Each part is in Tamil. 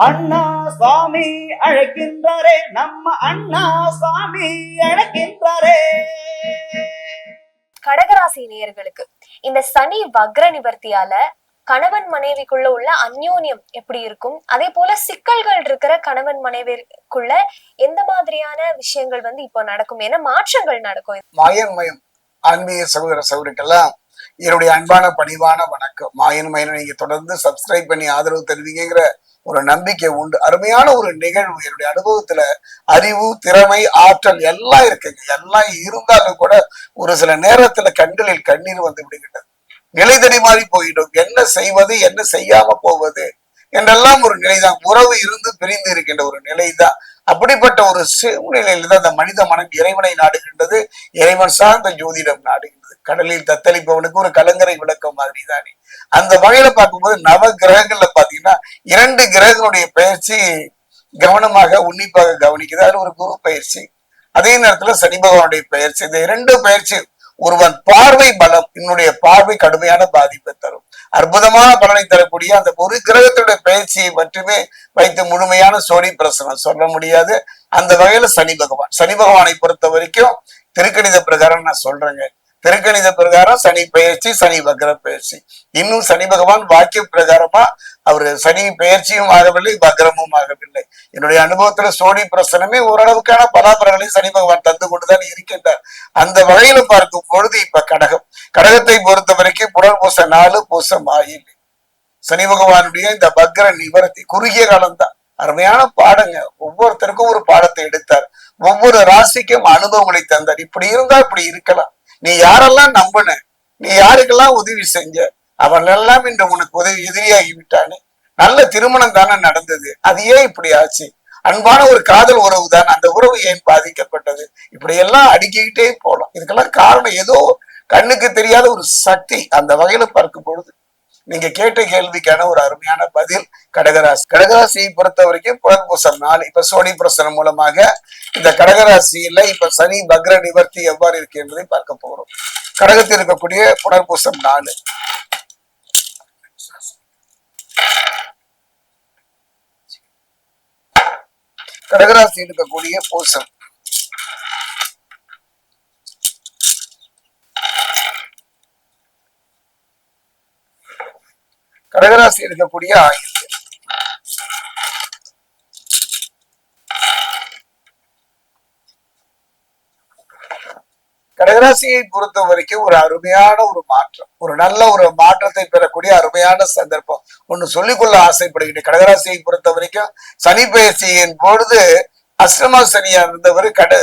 அண்ணா சுவாமி அழைக்கின்றாரே நம்ம அண்ணா சுவாமி அழைக்கின்றாரே. கடகராசி நேயர்களுக்கு இந்த சனி வக்ர நிவர்த்தியால கணவன் மனைவிக்குள்ள உள்ள அந்யோன்யம் எப்படி இருக்கும்? அதே போல சிக்கல்கள் இருக்கிற கணவன் மனைவிக்குள்ள எந்த மாதிரியான விஷயங்கள் வந்து இப்போ நடக்கும்? ஏன்னா மாற்றங்கள் நடக்கும்? மாயன் மயம் ஆன்மீக சகோதர சகோதரிக்கெல்லாம் என்னுடைய அன்பான பணிவான வணக்கம். மாயன் மயனை நீங்க தொடர்ந்து சப்ஸ்கிரைப் பண்ணி ஆதரவு தருவீங்கிற ஒரு நம்பிக்கை உண்டு. அருமையான ஒரு நிகழ்வு. என்னுடைய அனுபவத்துல அறிவு திறமை ஆற்றல் எல்லாம் இருக்குங்க. எல்லாம் இருந்தாலும் கூட ஒரு சில நேரத்துல கண்களில் கண்ணீர் வந்து விடுகின்றது. நிலை மாறி போயிடும். என்ன செய்வது என்ன செய்யாம போவது என்றெல்லாம் ஒரு நிலைதான். உறவு இருந்து பிரிந்து இருக்கின்ற ஒரு நிலைதான். அப்படிப்பட்ட ஒரு சூழ்நிலையில தான் அந்த மனித மனம் இறைவனை நாடுகின்றது. இறைவன் சார்ந்த ஜோதிடம் நாடுகின்றது. கடலில் தத்தளிப்பவனுக்கு ஒரு கலங்கரை விளக்கம் மாதிரி தானே அந்த வகையில பார்க்கும்போது நவ கிரகங்கள்ல பாத்தீங்கன்னா இரண்டு கிரகங்களுடைய பயிற்சி கவனமாக உன்னிப்பாக கவனிக்குது. அது ஒரு குரு பயிற்சி அதே நேரத்துல சனி பகவானுடைய பயிற்சி இந்த இரண்டு பயிற்சி ஒருவன் பார்வை பலம் என்னுடைய பார்வை கடுமையான பாதிப்பை தரும். அற்புதமான பலனை தரக்கூடிய அந்த ஒரு கிரகத்துடைய பயிற்சியை மட்டுமே வைத்து முழுமையான சோழி பிரசனம் சொல்ல முடியாது. அந்த வகையில சனி பகவான். சனி பகவானை பொறுத்த வரைக்கும் திருக்கணித பிரகாரம் நான் சொல்றேங்க. திருக்கணித பிரகாரம் சனி பயிற்சி சனி வக்ர பயிற்சி இன்னும் சனி பகவான் வாக்கிய பிரகாரமா அவர் சனி பெயர்ச்சியும் ஆகவில்லை வக்ரமும் ஆகவில்லை. என்னுடைய அனுபவத்துல சோனி பிரசனமே ஓரளவுக்கான பலாபரங்களை சனி பகவான் தந்து கொண்டுதான் இருக்கின்றார். அந்த வகையில பார்க்கும் பொழுது இப்ப கடகம். கடகத்தை பொறுத்த வரைக்கும் புனர்பூச நாலு பூசம் ஆயில் சனி பகவானுடைய இந்த பக்ர நிவர்த்தி குறுகிய காலம்தான். அருமையான பாடங்க. ஒவ்வொருத்தருக்கும் ஒரு பாடத்தை எடுத்தார். ஒவ்வொரு ராசிக்கும் அனுபவங்களை தந்தார். இப்படி இருந்தா இப்படி இருக்கலாம். நீ யாரெல்லாம் நம்பின? நீ யாருக்கெல்லாம் உதவி செஞ்ச? அவன் எல்லாம் இன்று உனக்கு உதவி எதிரியாகி விட்டானே. நல்ல திருமணம் தானே நடந்தது. அது ஏன் இப்படி ஆச்சு? அன்பான ஒரு காதல் உறவு தான். அந்த உறவு ஏன் பாதிக்கப்பட்டது? இப்படி எல்லாம் அடுக்கிக்கிட்டே போகலாம். இதுக்கெல்லாம் காரணம் ஏதோ கண்ணுக்கு தெரியாத ஒரு சக்தி அந்த வகையில பார்க்கும் பொழுது. நீங்க கேட்ட கேள்விக்கான ஒரு அருமையான பதில் கடகராசி. கடகராசியை பொறுத்த வரைக்கும் புனர்பூசம் நாள். இப்ப சோனி பிரசனம் மூலமாக இந்த கடகராசியில இப்ப சனி பக்ர நிவர்த்தி எவ்வாறு இருக்கு என்பதை பார்க்க போகிறோம் கடகத்தில் இருக்கக்கூடிய புனர்பூசம் நாலு கடகராசியில் இருக்கக்கூடிய பூசம். கடகராசி இருக்கக்கூடிய ஆயுள். கடகராசியை பொறுத்த வரைக்கும் ஒரு அருமையான ஒரு மாற்றம் ஒரு நல்ல ஒரு மாற்றத்தை பெறக்கூடிய அருமையான சந்தர்ப்பம். ஒண்ணு சொல்லிக்கொள்ள ஆசைப்படுகிறேன் கடகராசியை பொறுத்த வரைக்கும் சனி பயிற்சியின் பொழுது அஷ்டம சனியா இருந்தவர் கட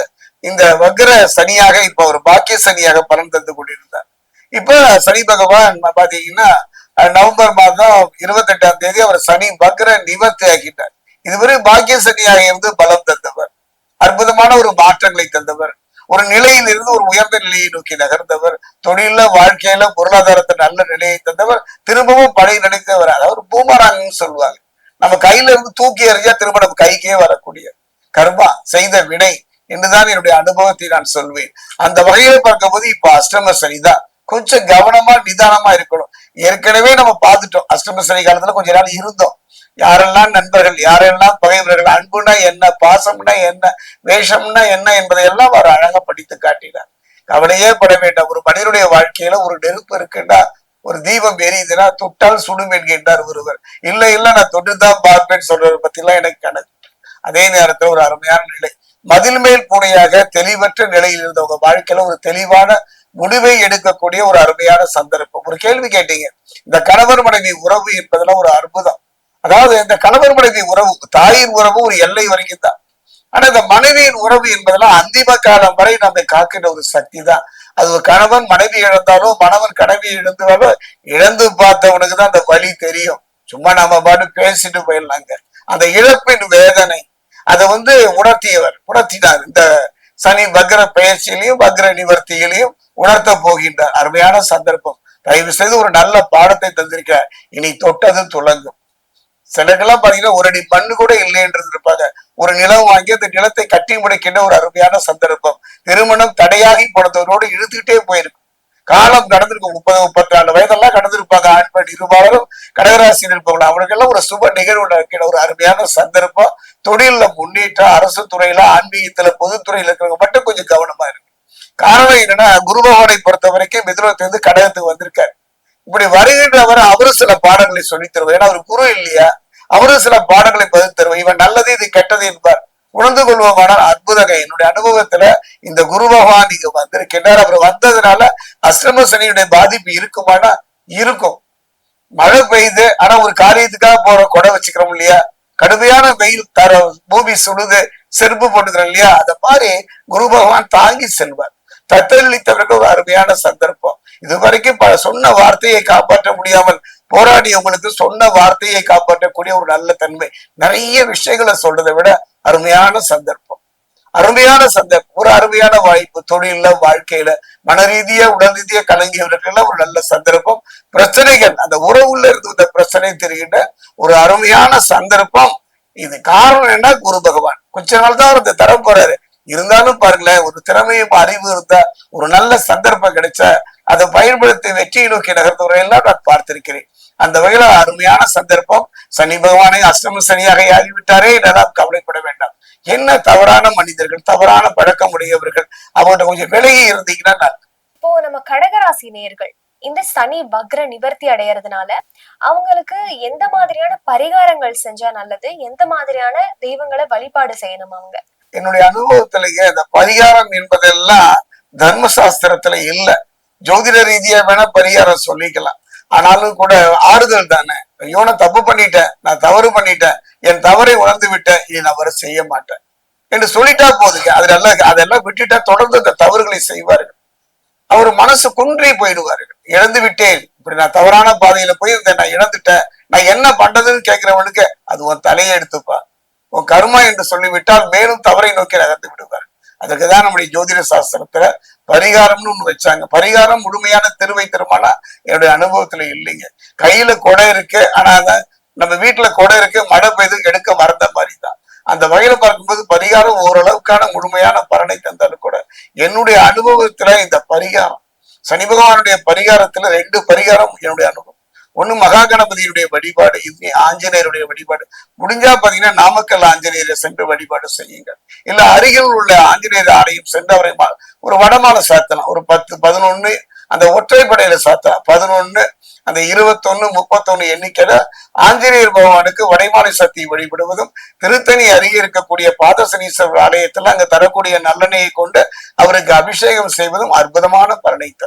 இந்த வக்ர சனியாக இப்ப ஒரு பாக்கிய சனியாக பலன் தந்து கொண்டிருந்தார். இப்ப சனி பகவான் பாத்தீங்கன்னா நவம்பர் மாதம் இருபத்தி எட்டாம் தேதி அவர் சனி வக்ர நிவர்த்தி ஆகிட்டார். இதுவரை பாக்கிய சனியாக இருந்து பலம் தந்தவர். அற்புதமான ஒரு மாற்றங்களை தந்தவர். ஒரு நிலையில் இருந்து ஒரு உயர்ந்த நிலையை நோக்கி நகர்ந்தவர். தொழில வாழ்க்கையில பொருளாதாரத்தை நல்ல நிலையை தந்தவர். திரும்பவும் பழைய நினைத்தவர் அதாவது பூமராங்கன்னு சொல்லுவாங்க. நம்ம கையில இருந்து தூக்கி எறிஞ்சா திரும்ப நம்ம கைக்கே வரக்கூடிய கர்மா செய்த வினை. என்றுதான் என்னுடைய அனுபவத்தை நான் சொல்வேன். அந்த வகையில பார்க்கும்போது இப்ப அஷ்டம சனிதான் கொஞ்சம் கவனமா நிதானமா இருக்கணும். ஏற்கனவே நம்ம பார்த்துட்டோம். அஷ்டம சனி காலத்துல கொஞ்ச நாள் இருந்தோம். யாரெல்லாம் நண்பர்கள் யாரெல்லாம் பகைவர்கள் அன்புனா என்ன பாசம்னா என்ன வேஷம்னா என்ன என்பதை எல்லாம் அவர் அழகா படித்து காட்டினார். கவலையே பட வேண்டாம். ஒரு மனிதனுடைய வாழ்க்கையில ஒரு நெருப்பு இருக்குன்னா ஒரு தீபம் எரியுதுன்னா தொட்டால் சுடும் என்கின்றார் ஒருவர். இல்ல இல்ல நான் தொட்டுதான் பார்ப்பேன்னு சொல்றது பத்தி எல்லாம் எனக்கு கணக்கு அதே நேரத்துல ஒரு அருமையான நிலை. மதில் மேல் பூனையாக தெளிவற்ற நிலையில் இருந்தவங்க வாழ்க்கையில ஒரு தெளிவான முடிவை எடுக்கக்கூடிய ஒரு அருமையான சந்தர்ப்பம். ஒரு கேள்வி கேட்டீங்க. இந்த கணவர் மனைவி உறவு என்பதெல்லாம் ஒரு அற்புதம். அதாவது இந்த கணவர் மனைவி உறவு தாயின் உறவு ஒரு எல்லை வரைக்கும் தான். ஆனா இந்த மனைவியின் உறவு என்பதெல்லாம் அந்திம காலம் வரை நம்மை காக்கின்ற ஒரு சக்தி தான். அது ஒரு கணவன் மனைவி இழந்தாலும் மணவன் கனவி இழந்தாலும் இழந்து பார்த்தவனுக்கு தான் அந்த வலி தெரியும். சும்மா நாம பாட்டு பேசிட்டு போயிடலாங்க. அந்த இழப்பின் வேதனை அதை வந்து உணர்த்தியவர் உணர்த்தினார். இந்த சனி வக்ர பயிற்சியிலையும் வக்ர நிவர்த்தியிலையும் உணர்த்த போகின்றார் அருமையான சந்தர்ப்பம். தயவு செய்து ஒரு நல்ல பாடத்தை தந்திருக்க. இனி தொட்டது துளங்கும் சிலருக்கெல்லாம் பாத்தீங்கன்னா ஒரு அடி மண்ணு கூட இல்லைன்றது இருப்பாங்க ஒரு நிலம் வாங்கி அந்த நிலத்தை கட்டி முடிக்கின்ற ஒரு அருமையான சந்தர்ப்பம். திருமணம் தடையாகி போனதோடு இழுத்துக்கிட்டே போயிருக்கும். காலம் கடந்திருக்கும். முப்பது முப்பத்தாண்டு வயதெல்லாம் கடந்திருப்பாங்க. ஆண் பெண் இருபாலரும் கடகராசியில் இருப்பவங்க அவனுக்கெல்லாம் ஒரு சுப நிகழ்வு நடக்கிற ஒரு அருமையான சந்தர்ப்பம். தொழில்ல முன்னேற்றம் அரசு துறையில ஆன்மீகத்துல பொதுத்துறையில இருக்கிறவங்க மட்டும் கொஞ்சம் கவனமா இருக்கு காரணம் என்னன்னா குரு பகவானை பொறுத்த வரைக்கும் மிதுனத்திலிருந்து கடகத்துக்கு வந்திருக்காரு. இப்படி வருகின்றவர் அவரு சில பாடங்களை சொல்லித் தருவார். ஏன்னா அவர் குரு இல்லையா? அவரும் சில பாடங்களை பதில் தருவார். இவன் நல்லது இது கெட்டது என்பார். உணர்ந்து கொள்வோமானால் அற்புதங்க என்னுடைய அனுபவத்துல இந்த குரு பகவான் இங்க வந்திருக்கின்றார். அவர் வந்ததுனால அஸ்ரம சனியுடைய பாதிப்பு இருக்குமானா இருக்கும். மழை பெய்யுது. ஆனா ஒரு காரியத்துக்காக போற கொடை வச்சுக்கிறோம் இல்லையா? கடுமையான வெயில் தர பூமி சுடுது செருப்பு போட்டுக்கிறோம் இல்லையா? அத மாதிரி குரு பகவான் தாங்கி செல்வார். தத்தளித்தவருக்கு ஒரு அருமையான சந்தர்ப்பம். இதுவரைக்கும் ப- சொன்ன வார்த்தையை காப்பாற்ற முடியாமல் போராடியவங்களுக்கு சொன்ன வார்த்தையை காப்பாற்றக்கூடிய ஒரு நல்ல தன்மை. நிறைய விஷயங்களை சொல்றதை விட அருமையான சந்தர்ப்பம். அருமையான சந்தர்ப்பம். ஒரு அருமையான வாய்ப்பு தொழில வாழ்க்கையில மன ரீதியா உடல் ரீதியா கலங்கியவர்களுக்கெல்லாம் ஒரு நல்ல சந்தர்ப்பம். பிரச்சனைகள் அந்த உறவுல இருந்து இந்த பிரச்சனை தெரிகின்ற ஒரு அருமையான சந்தர்ப்பம். இது காரணம் என்ன? குரு பகவான். கொஞ்ச நாள் தான் அவர் இந்த தரம் போறாரு. இருந்தாலும் பாருங்களேன் ஒரு திறமையும் அறிவு இருந்தா ஒரு நல்ல சந்தர்ப்பம் கிடைச்சா அதை பயன்படுத்தி வெற்றியை நோக்கி நகர்த்துவரை எல்லாம் நான் பார்த்திருக்கிறேன். அந்த வகையில அருமையான சந்தர்ப்பம். சனி பகவானை அஷ்டம சனியாக ஆகிவிட்டாரே என்றெல்லாம் கவலைப்பட வேண்டாம். என்ன தவறான மனிதர்கள் தவறான பழக்கம் உடையவர்கள் அவங்கள்ட்ட கொஞ்சம் விலகி இருந்தீங்கன்னா. இப்போ நம்ம கடகராசி நேர்கள் இந்த சனி வக்ர நிவர்த்தி அடையறதுனால அவங்களுக்கு எந்த மாதிரியான பரிகாரங்கள் செஞ்சா நல்லது? எந்த மாதிரியான தெய்வங்களை வழிபாடு செய்யணும் அவங்க? என்னுடைய அனுபவத்திலேயே இந்த பரிகாரம் என்பதெல்லாம் தர்மசாஸ்திரத்துல இல்ல. ஜோதிட ரீதியா வேணா பரிகாரம் சொல்லிக்கலாம். ஆனாலும் கூட ஆறுதல் தானே. ஐயோ நான் தப்பு பண்ணிட்டேன் நான் தவறு பண்ணிட்டேன் என் தவறை உணர்ந்து விட்டேன் இனி நான் வர செய்ய மாட்டேன். என்று சொல்லிட்டா போதுங்க. அதெல்லாம் அதெல்லாம் விட்டுட்டா தொடர்ந்து அந்த தவறுகளை செய்வார்கள். அவர் மனசு குன்றி போயிடுவார்கள். இழந்து விட்டேன். இப்படி நான் தவறான பாதையில போயிருந்தேன் நான் இழந்துட்டேன். நான் என்ன பண்றதுன்னு கேட்கிறவனுக்கு அது உன் தலையை எடுத்துப்பா. உன் கர்மா என்று சொல்லிவிட்டால் மேலும் தவறை நோக்கி நகர்ந்து விடுவார் அதுக்குதான் நம்முடைய ஜோதிட சாஸ்திரத்துல பரிகாரம்னு ஒண்ணு வச்சாங்க. பரிகாரம் முழுமையான திருவை திருமணா என்னுடைய அனுபவத்துல இல்லைங்க. கையில கொடை இருக்கு ஆனா அத நம்ம வீட்டுல கொடை இருக்கு மழை பெய்து எடுக்க மறந்த மாதிரி தான் அந்த வகையில பார்க்கும்போது பரிகாரம் ஓரளவுக்கான முழுமையான பலனை தந்தாலும் கூட என்னுடைய அனுபவத்துல இந்த பரிகாரம் சனி பகவானுடைய பரிகாரத்துல ரெண்டு பரிகாரம் என்னுடைய அனுபவம். ஒண்ணு மகா கணபதியுடைய வழிபாடு இன்னி ஆஞ்சநேயருடைய வழிபாடு. முடிஞ்சா பாத்தீங்கன்னா நாமக்கல் ஆஞ்சநேயரை சென்று வழிபாடு செய்யுங்கள். இல்ல அருகில் உள்ள ஆஞ்சநேயர் ஆலயம் சென்று அவரை மா- ஒரு வடமாலை சாத்தலாம். ஒரு பத்து பதினொன்னு அந்த ஒற்றைப்படையில சாத்தலாம். பதினொன்னு அந்த இருபத்தொன்னு முப்பத்தொன்னு எண்ணிக்கையில ஆஞ்சநேயர் பகவானுக்கு வடைமாலை சக்தி வழிபடுவதும் திருத்தணி அருகே இருக்கக்கூடிய பாதசனீஸ்வரர் ஆலயத்துல அங்க தரக்கூடிய நல்லெண்ணெயை கொண்டு அவருக்கு அபிஷேகம் செய்வதும் அற்புதமான பலனை தரும்.